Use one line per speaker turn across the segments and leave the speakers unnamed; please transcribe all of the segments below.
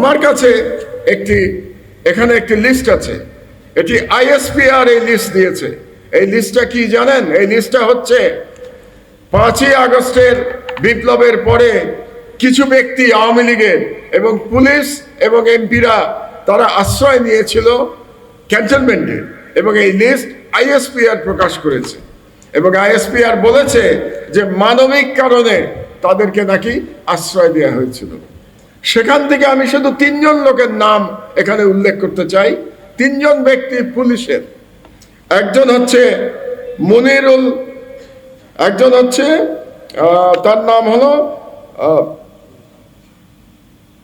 আমার কাছে একটি, এখানে একটি লিস্ট আছে। এটি আইএসপিআর এই লিস্ট দিয়েছে। এই লিস্টটা কি জানেন? এই লিস্টটা হচ্ছে পাঁচই আগস্টের বিপ্লবের পরে কিছু ব্যক্তি আওয়ামী লীগের এবং পুলিশ এবং এমপিরা তারা আশ্রয় নিয়েছিল ক্যান্টনমেন্টে এবং এই লিস্ট আইএসপিআর প্রকাশ করেছে। এবং আইএসপিআর বলেছে যে মানবিক কারণে তাদেরকে নাকি আশ্রয় দেওয়া হয়েছিল। সেখান থেকে আমি শুধু তিনজন লোকের নাম এখানে উল্লেখ করতে চাই। তিনজন ব্যক্তি পুলিশের। একজন হচ্ছে মনিরুল, একজন হচ্ছে তার নাম হলো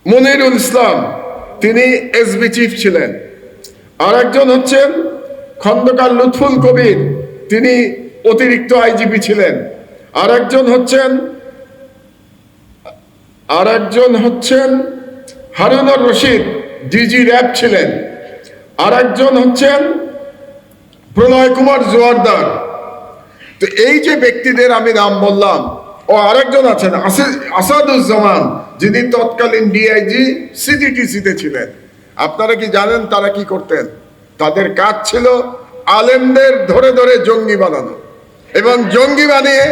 মনিরুল ইসলাম। তিনি এসবি চিফ ছিলেন। আর একজন হচ্ছেন খন্দকার লুৎফুল কবির। তিনি অতিরিক্ত আইজিপি ছিলেন। আর একজন হচ্ছেন আর একজন হচ্ছেন হারুনুর রশিদ, ডিজি র্যাব ছিলেন। আর একজন হচ্ছেন প্রণয় কুমার জোয়ারদার। তো এই যে ব্যক্তিদের আমি নাম বললাম, ও আরেকজন আছেন আসাদুজ্জামান, যিনি তৎকালীন ডিআইজি সিজিটিসিতে ছিলেন। আপনারা কি জানেন তারা কি করতেন? তাদের কাজ ছিল আলেমদের ধরে ধরে জঙ্গি বানানো এবং জঙ্গি বানিয়ে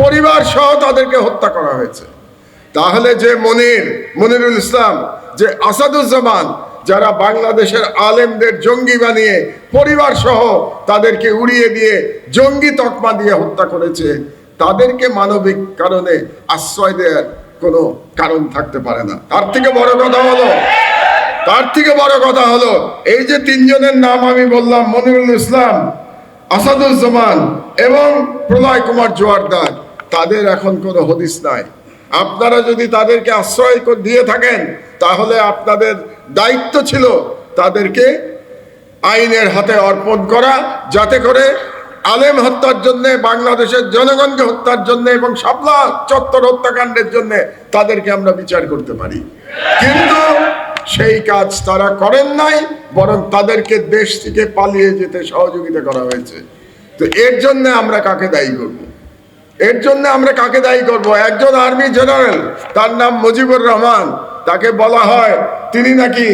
পরিবার সহ তাদেরকে হত্যা করা হয়েছে। তাহলে যে মনির, মনিরুল ইসলাম, যে আসাদুজ্জামান, যারা বাংলাদেশের আলেমদের জঙ্গি বানিয়ে পরিবার সহ তাদেরকে উড়িয়ে দিয়ে জঙ্গি তকমা দিয়ে হত্যা করেছে, তাদেরকে মানবিক কারণে আশ্রয় দেওয়ার কোনো কারণ থাকতে পারে না। তার থেকে বড় কথা হলো, তার থেকে বড় কথা হলো, এই যে তিনজনের নাম আমি বললাম, মনিরুল ইসলাম, আসাদুজ্জামান এবং প্রলয় কুমার জোয়ারদার, তাদের এখন কোনো হদিস নাই। আপনারা যদি তাদেরকে আশ্রয় দিয়ে থাকেন, তাহলে আপনাদের দায়িত্ব ছিল তাদেরকে আইনের হাতে অর্পণ করা, যাতে করে আলেম হত্যার জন্য, বাংলাদেশের জনগণকে হত্যার জন্য এবং শাপলা চত্বর হত্যাকাণ্ডের জন্য তাদেরকে আমরা বিচার করতে পারি। কিন্তু সেই কাজ তারা করেন নাই, বরং তাদেরকে দেশ থেকে পালিয়ে যেতে সহযোগিতা করা হয়েছে। তো এর জন্য আমরা কাকে দায়ী করব? এর জন্য আমরা কাকে দায়ী করব? একজন আর্মি জেনারেল, তার নাম মুজিবুর রহমান। তাকে বলা হয় তিনি নাকি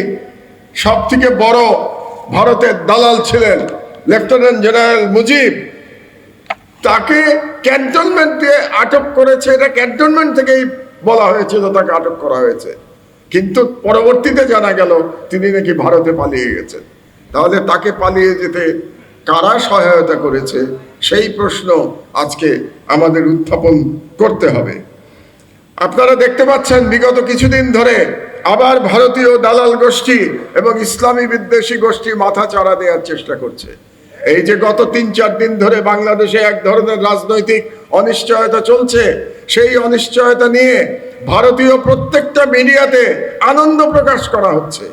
সব থেকে বড় ভারতের দালাল ছিলেন, লেফটেন্যান্ট জেনারেল মুজিব। তাকে ক্যান্টনমেন্ট আটক করেছে, এটা ক্যান্টনমেন্ট থেকেই বলা হয়েছিল তাকে আটক করা হয়েছে। কিন্তু পরবর্তীতে জানা গেল তিনি নাকি ভারতে পালিয়ে গেছেন। তাহলে তাকে পালিয়ে যেতে কারা সহায়তা করেছে সেই প্রশ্ন আজকে আমাদের উত্থাপন করতে হবে। আপনারা দেখতে পাচ্ছেন, বিগত কিছুদিন ধরে আবার ভারতীয় দালাল গোষ্ঠী এবং ইসলামী বিদ্বেষী গোষ্ঠী মাথা চাড়া দেওয়ার চেষ্টা করছে। এই যে গত তিন চার দিন ধরে বাংলাদেশে এক ধরনের রাজনৈতিক অনিশ্চয়তা চলছে, সেই অনিশ্চয়তা নিয়ে ভারতীয় প্রত্যেকটা মিডিয়াতে আনন্দ প্রকাশ করা হচ্ছে।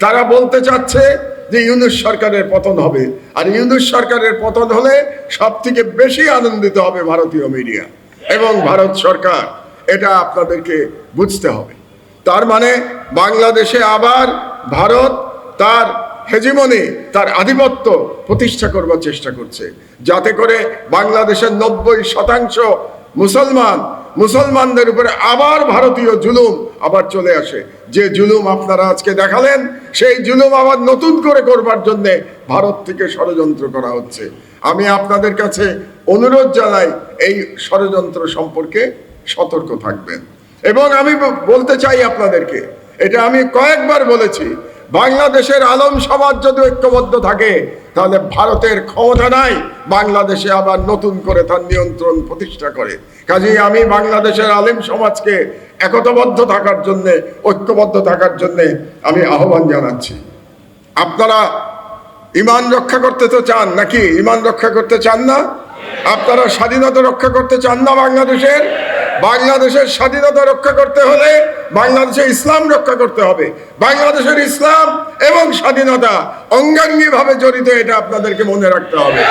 তারা বলতে চাচ্ছে যে ইউনুস সরকারের পতন হবে। আর ইউনুস সরকারের পতন হলে সব থেকে বেশি আনন্দিত হবে ভারতীয় মিডিয়া এবং ভারত সরকার। এটা আপনাদেরকে বুঝতে হবে। তার মানে বাংলাদেশে আবার ভারত তার হেজিমনি, তার আধিপত্য প্রতিষ্ঠা করবার চেষ্টা করছে। যাতে করে বাংলাদেশের নব্বই শতাংশ মুসলমান, মুসলমানদের উপরে আবার ভারতীয় জুলুম আবার চলে আসে। যে জুলুম আপনারা আজকে দেখালেন, সেই জুলুম আবার নতুন করে করবার জন্যে ভারত থেকে ষড়যন্ত্র করা হচ্ছে। আমি আপনাদের কাছে অনুরোধ জানাই, এই ষড়যন্ত্র সম্পর্কে সতর্ক থাকবেন। এবং আমি বলতে চাই আপনাদেরকে, এটা আমি কয়েকবার বলেছি, বাংলাদেশের আলম সমাজ যদি ঐক্যবদ্ধ থাকে, তাহলে ভারতের ক্ষমতা নাই, বাংলাদেশে আবার নতুন করে তার নিয়ন্ত্রণ প্রতিষ্ঠা করে। কাজেই আমি বাংলাদেশের আলেম সমাজকে একতাবদ্ধ থাকার জন্যে, ঐক্যবদ্ধ থাকার জন্যে আমি আহ্বান জানাচ্ছি। আপনারা ইমান রক্ষা করতে তো চান নাকি? ইমান রক্ষা করতে চান না? আপনারা স্বাধীনতা রক্ষা করতে চান না বাংলাদেশের? বাংলাদেশের স্বাধীনতা রক্ষা করতে হলে বাংলাদেশে ইসলাম রক্ষা করতে হবে। বাংলাদেশের ইসলাম এবং স্বাধীনতা অঙ্গাঙ্গী ভাবে জড়িত, এটা আপনাদেরকে মনে রাখতে হবে।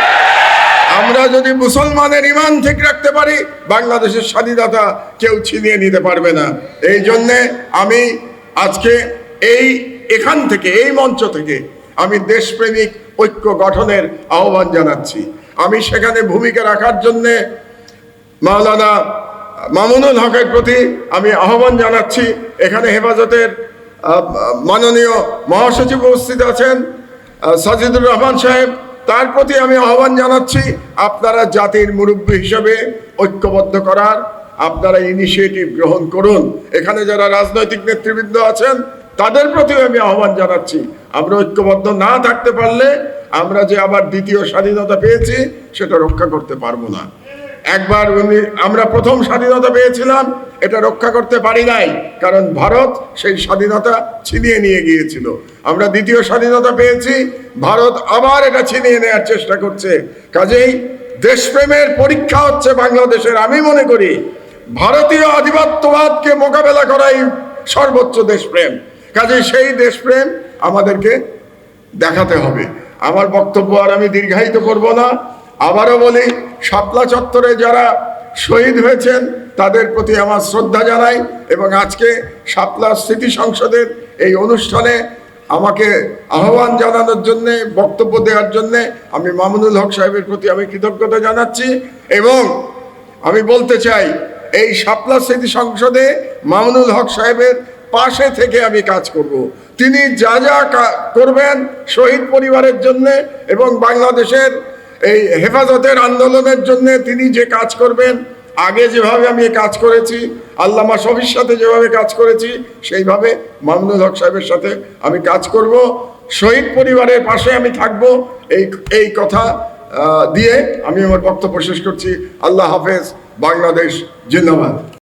আমরা যদি মুসলমানের ইমান ঠিক রাখতে পারি, বাংলাদেশের স্বাধীনতা কেউ ছিনিয়ে নিতে পারবে না। এই জন্যে আমি আজকে এই এখান থেকে, এই মঞ্চ থেকে আমি দেশপ্রেমিক ঐক্য গঠনের আহ্বান জানাচ্ছি। আমি সেখানে ভূমিকা রাখার জন্যে মাওলানা মামুনুল হকের প্রতি আমি আহ্বান জানাচ্ছি। এখানে হেফাজতের মাননীয় মহাসচিব উপস্থিত আছেন সাজিদুর রহমান সাহেব তার প্রতি আমি আহ্বান জানাচ্ছি, আপনারা জাতির মুরব্বী হিসেবে ঐক্যবদ্ধ করার, আপনারা ইনিশিয়েটিভ গ্রহণ করুন। এখানে যারা রাজনৈতিক নেতৃবৃন্দ আছেন, তাদের প্রতিও আমি আহ্বান জানাচ্ছি। আমরা ঐক্যবদ্ধ না থাকতে পারলে, আমরা যে আবার দ্বিতীয় স্বাধীনতা পেয়েছি, সেটা রক্ষা করতে পারব না। একবার আমরা প্রথম স্বাধীনতা পেয়েছিলাম এটা রক্ষা করতে পারি নাই, কারণ ভারত সেই স্বাধীনতা ছিনিয়ে নিয়ে গিয়েছিল। আমরা দ্বিতীয় স্বাধীনতা পেয়েছি, ভারত আবার এটা ছিনিয়ে নেওয়ার চেষ্টা করছে। কাজেই দেশপ্রেমের পরীক্ষা হচ্ছে বাংলাদেশের, আমি মনে করি ভারতীয় আধিপত্যবাদকে মোকাবেলা করাই সর্বোচ্চ দেশপ্রেম। কাজেই সেই দেশপ্রেম আমাদেরকে দেখাতে হবে। আমার বক্তব্য আর আমি দীর্ঘায়িত করব না। আবারও বলি, শাপলা চত্বরে যারা শহীদ হয়েছেন তাদের প্রতি আমার শ্রদ্ধা জানাই এবং আজকে শাপলা স্মৃতি সংসদের এই অনুষ্ঠানে আমাকে আহ্বান জানানোর জন্যে, বক্তব্য দেওয়ার জন্যে আমি মামুনুল হক সাহেবের প্রতি আমি কৃতজ্ঞতা জানাচ্ছি এবং আমি বলতে চাই, এই শাপলা স্মৃতি সংসদে মামুনুল হক সাহেবের পাশে থেকে আমি কাজ করব। তিনি যা যা করবেন শহীদ পরিবারের জন্যে এবং বাংলাদেশের এই হেফাজতের আন্দোলনের জন্যে তিনি যে কাজ করবেন আগে যেভাবে আমি কাজ করেছি, আল্লামা শফির সাথে যেভাবে কাজ করেছি, সেইভাবে মামুনুল হক সাহেবের সাথে আমি কাজ করব। শহীদ পরিবারের পাশে আমি থাকব। এই এই কথা দিয়ে আমি আমার বক্তব্য শেষ করছি। আল্লাহ হাফেজ, বাংলাদেশ, জিন্দাবাদ।